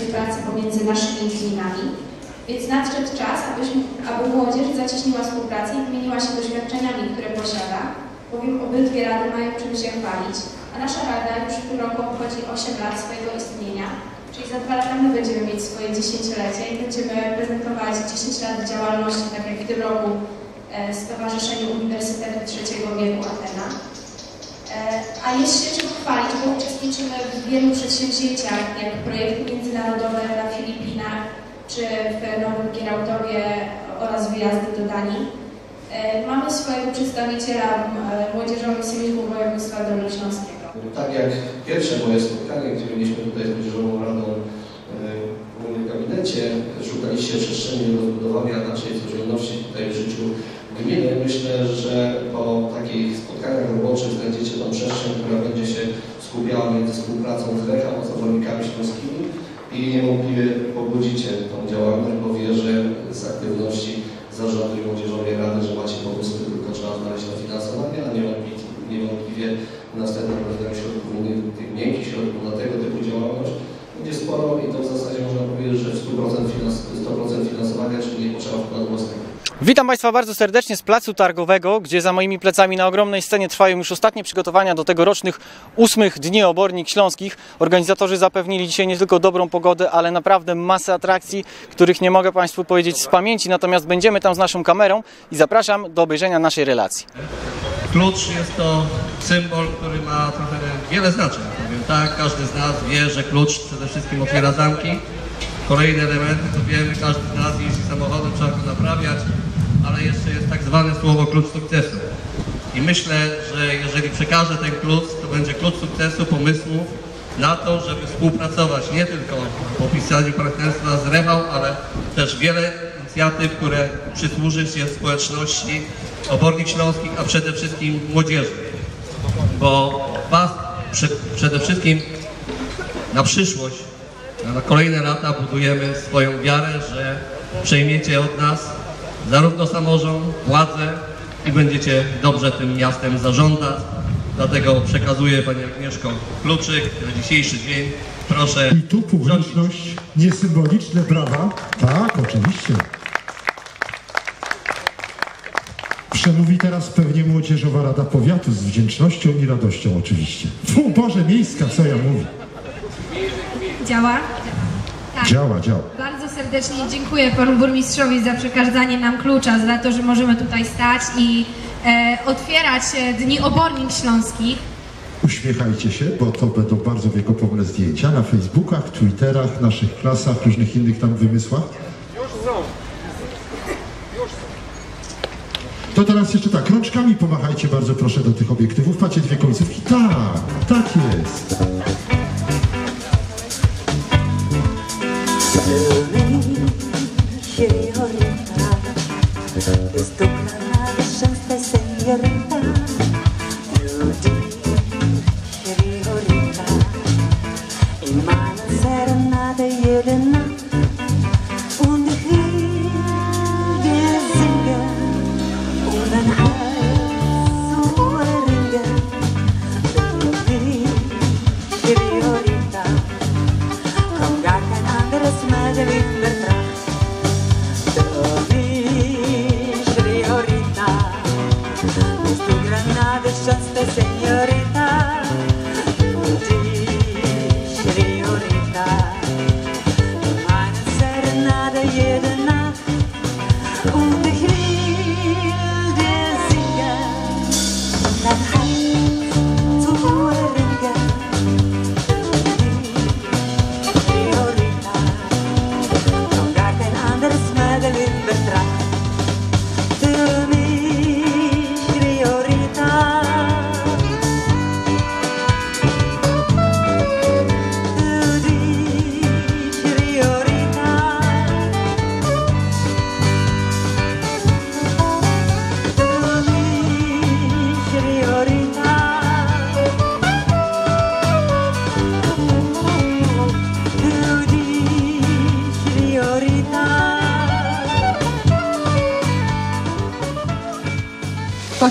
współpracy pomiędzy naszymi gminami, więc nadszedł czas, abyśmy, aby młodzież zacieśniła współpracę i wymieniła się doświadczeniami, które posiada, bowiem obydwie rady mają czym się chwalić, a nasza rada już w tym roku obchodzi 8 lat swojego istnienia, czyli za dwa lata my będziemy mieć swoje dziesięciolecie i będziemy prezentować 10 lat działalności, tak jak w tym roku e, Stowarzyszeniu Uniwersytetu Trzeciego Wieku Atena. E, A jest się czym bo uczestniczymy w wielu przedsięwzięciach, jak projekty międzynarodowe na Filipinach, czy w Nowym Gierałtowie oraz wyjazdy do Danii. E, Mamy swojego przedstawiciela e, Młodzieżowych Sejmików Województwa Dolnośląskiego. Tak jak pierwsze moje spotkanie, gdzie byliśmy tutaj z Młodzieżową Radą w moim gabinecie, szukaliście przestrzeni do rozbudowania naszej codzienności tutaj w życiu gminy. Myślę, że po takich spotkaniach roboczych znajdziecie tą przestrzeń, która będzie się skupiała między współpracą z Lechą z obornikami śląskimi i niewątpliwie pobudzicie tą działalność, bo wierzę z aktywności zarządu i Młodzieżowej Rady, że macie pomysły, tylko trzeba znaleźć na finansowanie, a niewątpliwie, niewątpliwie następnym rozdaniu środków tych miękkich środków na tego typu działalność będzie sporo i to w zasadzie można powiedzieć, że w 100%, finans, 100% finansowania, czyli nie potrzeba wkładu własnego. Witam Państwa bardzo serdecznie z Placu Targowego, gdzie za moimi plecami na ogromnej scenie trwają już ostatnie przygotowania do tegorocznych ósmych Dni Obornik Śląskich. Organizatorzy zapewnili dzisiaj nie tylko dobrą pogodę, ale naprawdę masę atrakcji, których nie mogę Państwu powiedzieć z pamięci, natomiast będziemy tam z naszą kamerą i zapraszam do obejrzenia naszej relacji. Klucz jest to symbol, który ma trochę wiele znaczeń. Powiem tak, każdy z nas wie, że klucz przede wszystkim otwiera zamki. Kolejne elementy to wiemy, każdy z nas jeździ samochodem, trzeba go naprawiać, ale jeszcze jest tak zwane słowo klucz sukcesu. I myślę, że jeżeli przekażę ten klucz, to będzie klucz sukcesu, pomysłów na to, żeby współpracować nie tylko w opisaniu partnerstwa z Rewą, ale też wiele inicjatyw, które przysłuży się społeczności obornik śląskich, a przede wszystkim młodzieży. Bo Was prze, przede wszystkim na przyszłość, na kolejne lata budujemy swoją wiarę, że przejmiecie od nas zarówno samorząd, władzę i będziecie dobrze tym miastem zarządzać. Dlatego przekazuję Pani Agnieszko kluczyk na dzisiejszy dzień. Proszę I tu publiczność, niesymboliczne brawa. Tak, oczywiście. Przemówi teraz pewnie Młodzieżowa Rada Powiatu z wdzięcznością i radością oczywiście. Fu, Boże Miejska, co ja mówię. Działa? Tak. Działa, działa. Bardzo serdecznie dziękuję panu burmistrzowi za przekazanie nam klucza, za to, że możemy tutaj stać i e, otwierać e, Dni Obornik Śląskich. Uśmiechajcie się, bo to będą bardzo wiekopomne zdjęcia na Facebookach, Twitterach, naszych klasach, różnych innych tam wymysłach. To teraz jeszcze tak, rączkami pomachajcie bardzo proszę do tych obiektywów. Macie dwie końcówki? Tak, tak jest. Esto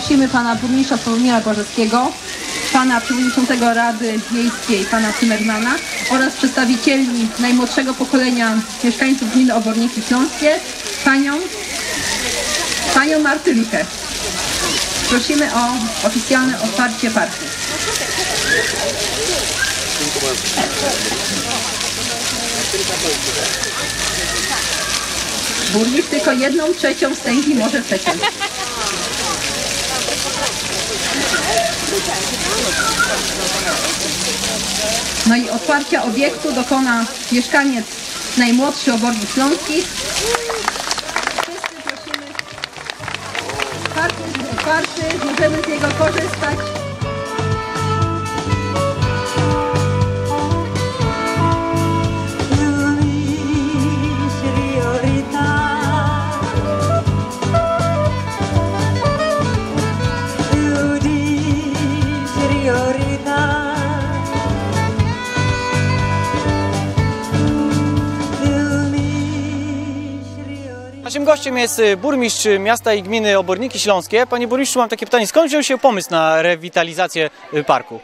prosimy pana burmistrza Sławomira Bożeckiego, pana przewodniczącego Rady Miejskiej, pana Timmermana oraz przedstawicieli najmłodszego pokolenia mieszkańców gminy Oborniki Śląskie, panią, panią Martylikę. Prosimy o oficjalne otwarcie parku. Burmistrz tylko jedną trzecią stęgi może przeciąć. No i otwarcia obiektu dokona mieszkaniec najmłodszy obornik śląskich. Wszyscy prosimy. Park jest otwarty, możemy z niego korzystać. Gościem jest y, burmistrz miasta i gminy Oborniki Śląskie. Panie burmistrzu, mam takie pytanie, skąd wziął się pomysł na rewitalizację y, parku?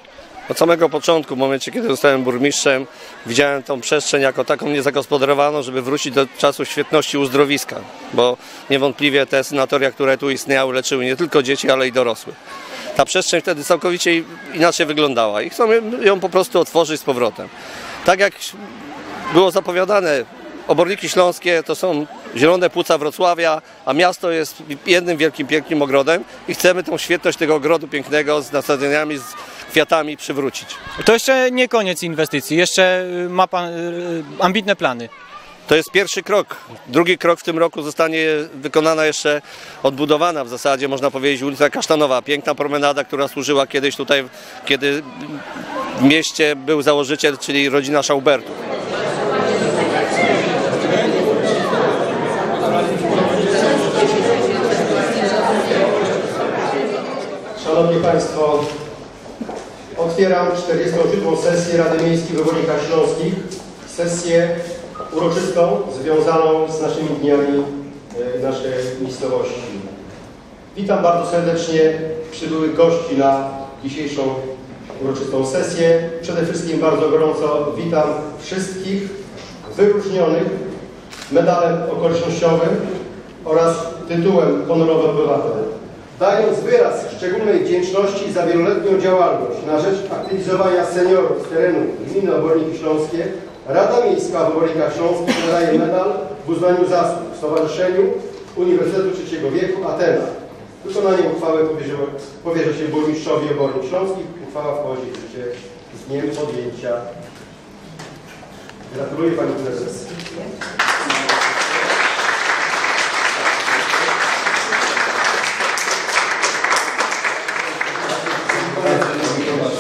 Od samego początku, w momencie kiedy zostałem burmistrzem, widziałem tą przestrzeń jako taką niezagospodarowaną, żeby wrócić do czasu świetności uzdrowiska, bo niewątpliwie te sanatoria, które tu istniały, leczyły nie tylko dzieci, ale i dorosłych. Ta przestrzeń wtedy całkowicie inaczej wyglądała i chcemy ją po prostu otworzyć z powrotem. Tak jak było zapowiadane, Oborniki Śląskie to są zielone płuca Wrocławia, a miasto jest jednym wielkim, pięknym ogrodem i chcemy tą świetność tego ogrodu pięknego z nasadzeniami, z kwiatami przywrócić. To jeszcze nie koniec inwestycji, jeszcze y, ma pan y, ambitne plany. To jest pierwszy krok. Drugi krok w tym roku zostanie wykonana jeszcze, odbudowana w zasadzie, można powiedzieć, ulica Kasztanowa. Piękna promenada, która służyła kiedyś tutaj, kiedy w mieście był założyciel, czyli rodzina Schaubertów. Otwieram 47. sesję Rady Miejskiej w Obornikach Śląskich. Sesję uroczystą związaną z naszymi dniami e, naszej miejscowości. Witam bardzo serdecznie przybyłych gości na dzisiejszą uroczystą sesję. Przede wszystkim bardzo gorąco witam wszystkich wyróżnionych medalem okolicznościowym oraz tytułem honorowy obywatel. Dając wyraz szczególnej wdzięczności za wieloletnią działalność na rzecz aktywizowania seniorów z terenu gminy Oborniki Śląskie, Rada Miejska w Obornikach Śląskich nadaje medal w uznaniu zasług Stowarzyszeniu Uniwersytetu Trzeciego Wieku Atena. Wykonanie uchwały powierza, powierza się burmistrzowi Obornik Śląskich. Uchwała wchodzi w życie z dniem podjęcia. Gratuluję Pani Prezes.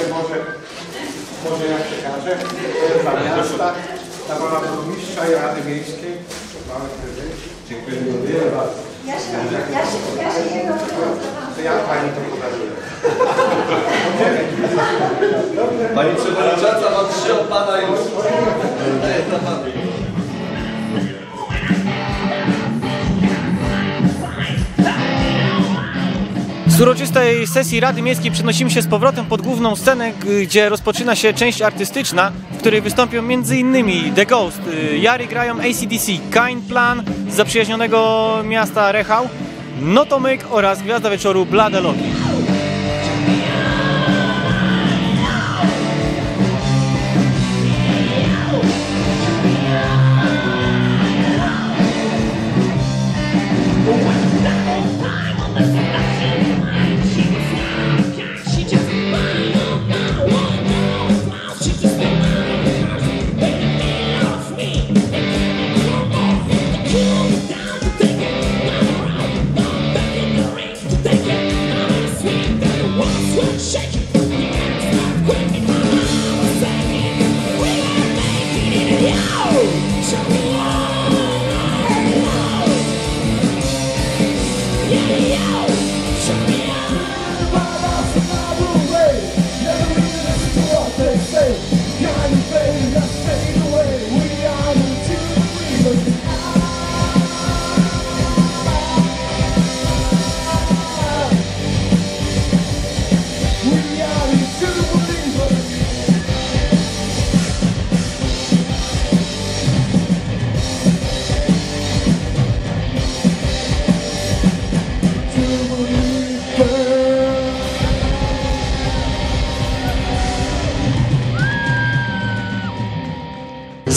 Może, może ja przekażę dla miasta, dla pana burmistrza i Rady Miejskiej. Mamy prezent. Dziękuję bardzo. Ja się, ja się, ja się jego To ja pani to podaruję. Pani Przewodnicząca ma trzy od Pana już. Z uroczystej sesji Rady Miejskiej przenosimy się z powrotem pod główną scenę, gdzie rozpoczyna się część artystyczna, w której wystąpią m.in. The Ghost, y, Jary grają ACDC, Kind Plan z zaprzyjaźnionego miasta Rechał, Notomyk oraz Gwiazda Wieczoru Blade Loki.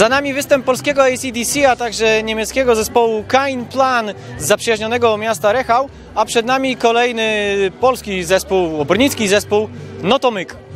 Za nami występ polskiego ACDC, a także niemieckiego zespołu Kein Plan z zaprzyjaźnionego miasta Rechał, a przed nami kolejny polski zespół, obornicki zespół Notomyk.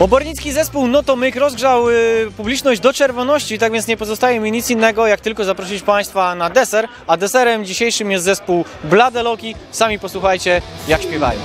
Obornicki zespół Notomyk rozgrzał y, publiczność do czerwoności, tak więc nie pozostaje mi nic innego, jak tylko zaprosić Państwa na deser, a deserem dzisiejszym jest zespół Blade Loki. Sami posłuchajcie, jak śpiewają.